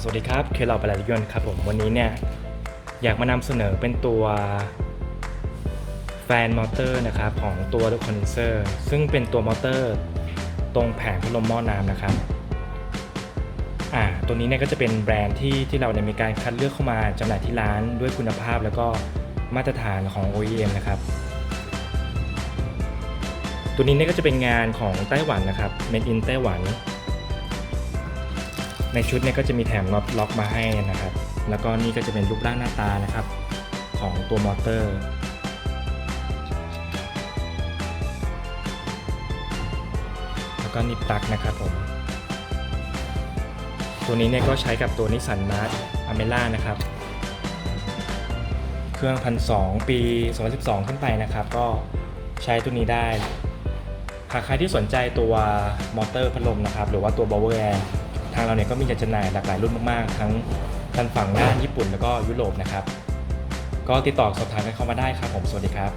สวัสดีครับ เคเราปลายยนต์ครับผม วันนี้เนี่ย อยากมานำเสนอเป็นตัวแฟนมอเตอร์นะครับ ของตัวคอนเดนเซอร์ซึ่งเป็นตัวมอเตอร์ตรงแผงพัดลมหม้อน้ำนะครับอ่าตัวนี้เนี่ยก็จะเป็นแบรนด์ที่ที่เราเนี่ยมีการคัดเลือกเข้ามาจำหน่ายที่ร้านด้วยคุณภาพแล้วก็มาตรฐานของ OEM นะครับ ตัวนี้เนี่ยก็จะเป็นงานของไต้หวันนะครับ Made in ไต้หวัน ในชุดเนี่ยก็จะมีแถมน็อตล็อกมาให้นะครับ แล้วก็นี่ก็จะเป็นรูปร่างหน้าตานะครับ ของตัวมอเตอร์ แล้วก็นิปปลั๊กนะครับผม ตัวนี้เนี่ยก็ใช้กับตัวนิสสันมาร์อเมล่านะครับ เครื่องพันสปี 2012 ขึ้นไปนะครับ ก็ใช้ตัวนี้ได้ หากใครที่สนใจตัวมอเตอร์พัดลมนะครับ หรือว่าตัวบอเวอร์แอร์ เราเนี่ยก็มีจัดจำหน่ายหลากหลายรุ่นมากๆ ทั้งทางฝั่งด้านญี่ปุ่นแล้วก็ยุโรปนะครับ ก็ติดต่อสอบถามกันเข้ามาได้ครับผม สวัสดีครับ